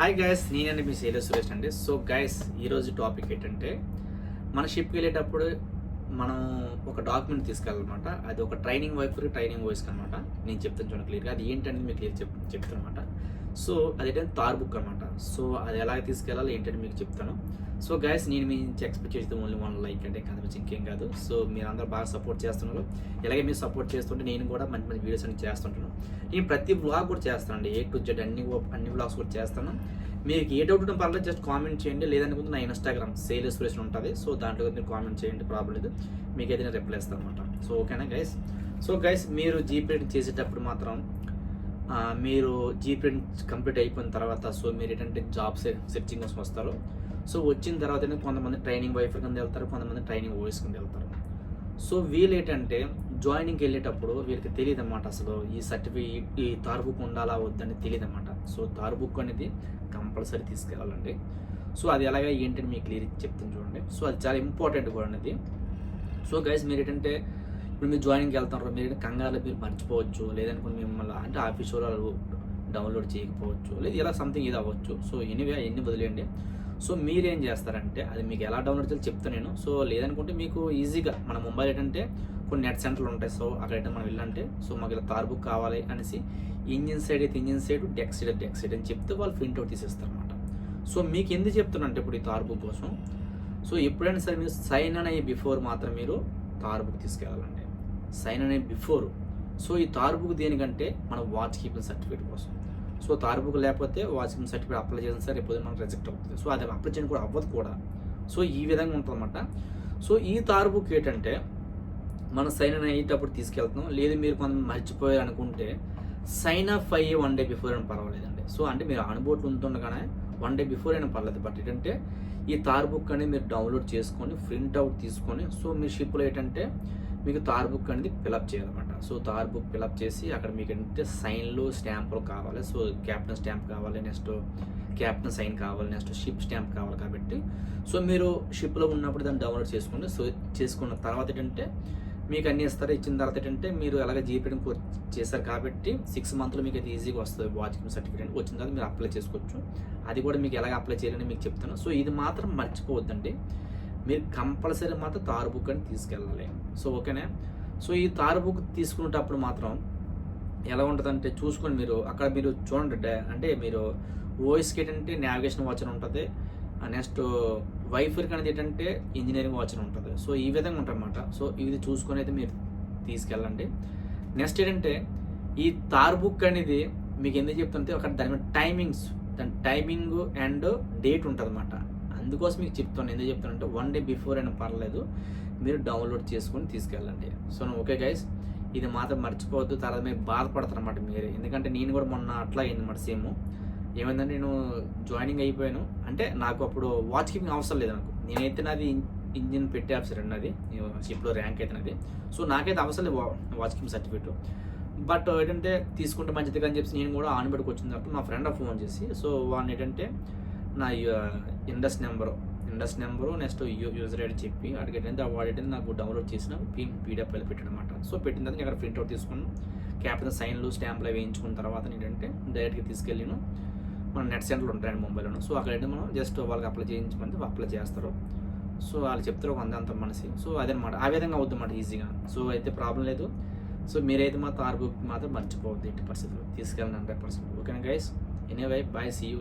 Hi guys నేనండి మీ సేలో సురేష్ అండి. So guys ఈరోజు టాపిక్ ఏంటంటే మన షిప్కి వెళ్ళేటప్పుడు మనం ఒక డాక్యుమెంట్ తీసుకెళ్ళాలన్నమాట. అది ఒక ట్రైనింగ్ వైపు ట్రైనింగ్ వాయిస్ అనమాట నేను చెప్తాను చూడండి క్లియర్గా అది ఏంటంటే మీకు క్లియర్ చెప్ చెప్తాను అనమాట సో అదేంటంటే తార్ బుక్ అనమాట సో అది ఎలా తీసుకెళ్ళాలి ఏంటంటే మీకు చెప్తాను. సో గైస్ నేను మీ నుంచి ఎక్స్పెక్ట్ చేస్తే ఓన్లీ వన్ లైక్ అంటే కనిపించి ఇంకేం కాదు. సో మీరు అందరూ బాగా సపోర్ట్ చేస్తున్నారు. ఇలాగే మీరు సపోర్ట్ చేస్తుంటే నేను కూడా మంచి మంచి వీడియోస్ అన్ని చేస్తుంటాను. నేను ప్రతి వ్లాగ్ కూడా చేస్తానండి. ఏ టు జెడ్ అన్ని అన్ని వ్లాగ్స్ కూడా చేస్తాను. మీకు ఏ డౌట్ ఉన్నా పర్లేదు జస్ట్ కామెంట్ చేయండి. లేదనుకుంటే నా ఇన్స్టాగ్రామ్ సేల్ ఎక్స్ప్రెషన్ ఉంటుంది. సో దాంట్లో మీరు కామెంట్ చేయండి ప్రాబ్లం లేదు. మీకు అయితే నేను రిప్లై ఇస్తాను అనమాట సో ఓకేనా గైస్ సో గైస్ మీరు జీపే చేసేటప్పుడు మాత్రం మీరు జీపీ కంప్లీట్ అయిపోయిన తర్వాత సో మీరు ఏంటంటే జాబ్ సెర్చింగ్ కోసం వస్తారు. సో వచ్చిన తర్వాత కొంతమంది ట్రైనింగ్ వైఫ్ కింద వెళ్తారు కొంతమంది ట్రైనింగ్ వాయిస్ కింద వెళ్తారు. సో వీళ్ళు ఏంటంటే జాయినింగ్కి వెళ్ళేటప్పుడు వీళ్ళకి తెలియదు అనమాట అసలు ఈ సర్టిఫికేట్ ఈ తార్ బుక్ ఉండాలా వద్దని తెలియదు అనమాట సో తార్ బుక్ అనేది కంపల్సరీ తీసుకెళ్ళాలండి. సో అది ఎలాగా ఏంటని మీకు క్లియర్ చెప్తాను చూడండి. సో అది చాలా ఇంపార్టెంట్ కూడా అనేది. సో గైస్ మీరు ఏంటంటే ఇప్పుడు మీరు జాయినింగ్కి వెళ్తారు మీరు కంగారులో మీరు మర్చిపోవచ్చు. లేదనుకుని మిమ్మల్ని అంటే ఆఫీస్ వాళ్ళు డౌన్లోడ్ చేయకపోవచ్చు. లేదు ఇలా సంథింగ్ ఇది అవ్వచ్చు. సో ఎనీవే ఎన్ని వదిలేయండి. సో మీరేం చేస్తారంటే అది మీకు ఎలా డౌన్లోడ్ చేయాలో చెప్తాను నేను. సో లేదనుకుంటే మీకు ఈజీగా మన ముంబై ఏంటంటే కొన్ని నెట్ సెంటర్లు ఉంటాయి. సో అక్కడైతే మనం వెళ్ళంటే సో మాకు ఇలా తార్ బుక్ కావాలి అనేసి ఇంజిన్ సైడ్ అయితే engine side deck side deck side అని చెప్తే వాళ్ళు ప్రింట్ అవుట్ తీసేస్తారు అనమాట సో మీకు ఎందుకు చెప్తున్నానంటే ఇప్పుడు ఈ తార్ బుక్ కోసం. సో ఎప్పుడైనా సరే మీరు సైన్ అనే బిఫోర్ మాత్రం మీరు తార్ తీసుకెళ్ళాలండి సైన్ అనే బిఫోర్. సో ఈ తార్బుక్ దేనికంటే మన వాచ్ కీపింగ్ సర్టిఫికేట్ కోసం. సో తార్బుక్ లేకపోతే వాచ్ కీపింగ్ సర్టిఫికేట్ అప్లై చేసిన సరే ఎప్పుడు మనకు రిజెక్ట్ అవుతుంది. సో అది అప్లై చేయడం కూడా అవ్వదు కూడా. సో ఈ విధంగా ఉంటుందన్నమాట. సో ఈ తార్బుక్ ఏంటంటే మనం సైన్ అన్ అయ్యేటప్పుడు తీసుకెళ్తాం లేదు మీరు కొంత మర్చిపోయారు అనుకుంటే సైన్ అప్ అయ్యి వన్ డే బిఫోర్ అని పర్వాలేదండి. సో అంటే మీరు అనుబోట్లు ఉంటుండగానే వన్ డే బిఫోర్ అయినా పర్లేదు బట్ ఏంటంటే ఈ తార్ బుక్ అనేది మీరు డౌన్లోడ్ చేసుకొని ప్రింట్ అవుట్ తీసుకొని సో మీ షిప్లో ఏంటంటే మీకు తార్ బుక్ అనేది ఫిలప్ చేయాలన్నమాట. So TAR book fill up చేసి అక్కడ మీకు ఏంటంటే సైన్లు స్టాంపులు కావాలి. సో క్యాప్టెన్ స్టాంప్ కావాలి నెక్స్ట్ క్యాప్టెన్ సైన్ కావాలి నెక్స్ట్ షిప్ స్టాంప్ కావాలి కాబట్టి. సో మీరు షిప్లో ఉన్నప్పుడు దాన్ని డౌన్లోడ్ చేసుకోండి సో చేసుకున్న తర్వాత ఏంటంటే మీకు అన్ని ఇస్తారు? ఇచ్చిన తర్వాత ఏంటంటే మీరు అలాగే జీపీఎం చేశారు కాబట్టి సిక్స్ మంత్లో మీకు అది ఈజీగా వస్తుంది. వాచ్మెన్ సర్టిఫికేట్ వచ్చిన తర్వాత మీరు అప్లై చేసుకోవచ్చు. అది కూడా మీకు ఎలాగ అప్లై చేయాలని మీకు చెప్తాను. సో ఇది మాత్రం మర్చిపోవద్దండి. మీరు కంపల్సరీ మాత్రం తారు బుక్ అని తీసుకెళ్ళాలి. సో ఓకేనా? సో ఈ తారు బుక్ తీసుకునేటప్పుడు మాత్రం ఎలా ఉంటుందంటే చూసుకొని మీరు అక్కడ మీరు చూడండి అంటే మీరు ఓఎస్కి ఏంటంటే నావిగేషన్ వాచ్ అని ఉంటుంది. నెక్స్ట్ వైఫర్కి అనేది ఏంటంటే ఇంజనీరింగ్ వాచ్ అని ఉంటుంది. సో ఈ విధంగా ఉంటుందన్నమాట. సో ఇది చూసుకొని అయితే మీరు తీసుకెళ్ళండి. నెక్స్ట్ ఏంటంటే ఈ తార్ బుక్ అనేది మీకు ఎందుకు చెప్తుంటే ఒక దాని మీద టైమింగ్స్ దాని టైమింగ్ అండ్ డేట్ ఉంటుంది అనమాట అందుకోసం మీకు చెప్తాను ఎందుకు చెప్తానంటే వన్ డే బిఫోర్ అయినా పర్లేదు మీరు డౌన్లోడ్ చేసుకొని తీసుకెళ్ళండి. సో ఓకే గైస్ ఇది మాత్రం మర్చిపోవద్దు తర్వాత మీరు బాధపడతారు అనమాట మీరు. ఎందుకంటే నేను కూడా మొన్న అట్లా అయింది అనమాట సేమ్ ఏమైందంటే నేను జాయినింగ్ అయిపోయాను. అంటే నాకు అప్పుడు వాచ్ కీపింగ్ అవసరం లేదు నాకు. నేనైతే నాది ఇంజిన్ పెట్టే ఆఫీసర్ అన్నది. షిప్లో ర్యాంక్ అయితే నాది సో నాకైతే అవసరం లేదు వాచ్ కీపింగ్ సర్టిఫికేట్. బట్ ఏంటంటే తీసుకుంటే మంచిది అని చెప్పి నేను కూడా ఆన్ పెట్టుకు వచ్చినప్పుడు మా ఫ్రెండ్ ఫోన్ చేసి సో వాడిని ఏంటంటే నా INDoS number INDoS number next user ID చెప్పి అడిగేటంటే ఆ ఏంటంటే నాకు డౌన్లోడ్ చేసిన పీడిఎఫ్ ఫైల్ పెట్టాడు అనమాట సో పెట్టిన తర్వాత నేను అక్కడ ప్రింట్అవుట్ తీసుకున్నాను. క్యాపిటల్ సైన్లు స్టాంప్లు అవి వేయించుకున్న తర్వాత ఏంటంటే డైరెక్ట్గా తీసుకెళ్ళాను. మన నెట్ సెంటర్లు ఉంటాయండి మొబైల్లో సో అక్కడ ఏంటంటే మనం జస్ట్ వాళ్ళకి అప్లై చేయించమంటే అప్లై చేస్తారు. సో వాళ్ళు చెప్తారు ఒక అంత మనిషి. సో అదనమాట. ఆ విధంగా అవుద్ది అన్నమాట ఈజీగా. సో అయితే ప్రాబ్లం లేదు. సో మీరైతే మా తార్ బుక్ మాత్రం మర్చిపోవద్దు ఎట్టి పరిస్థితులు తీసుకెళ్ళండి హండ్రెడ్ పర్సెంట్. ఓకేనా guys anyway bye see you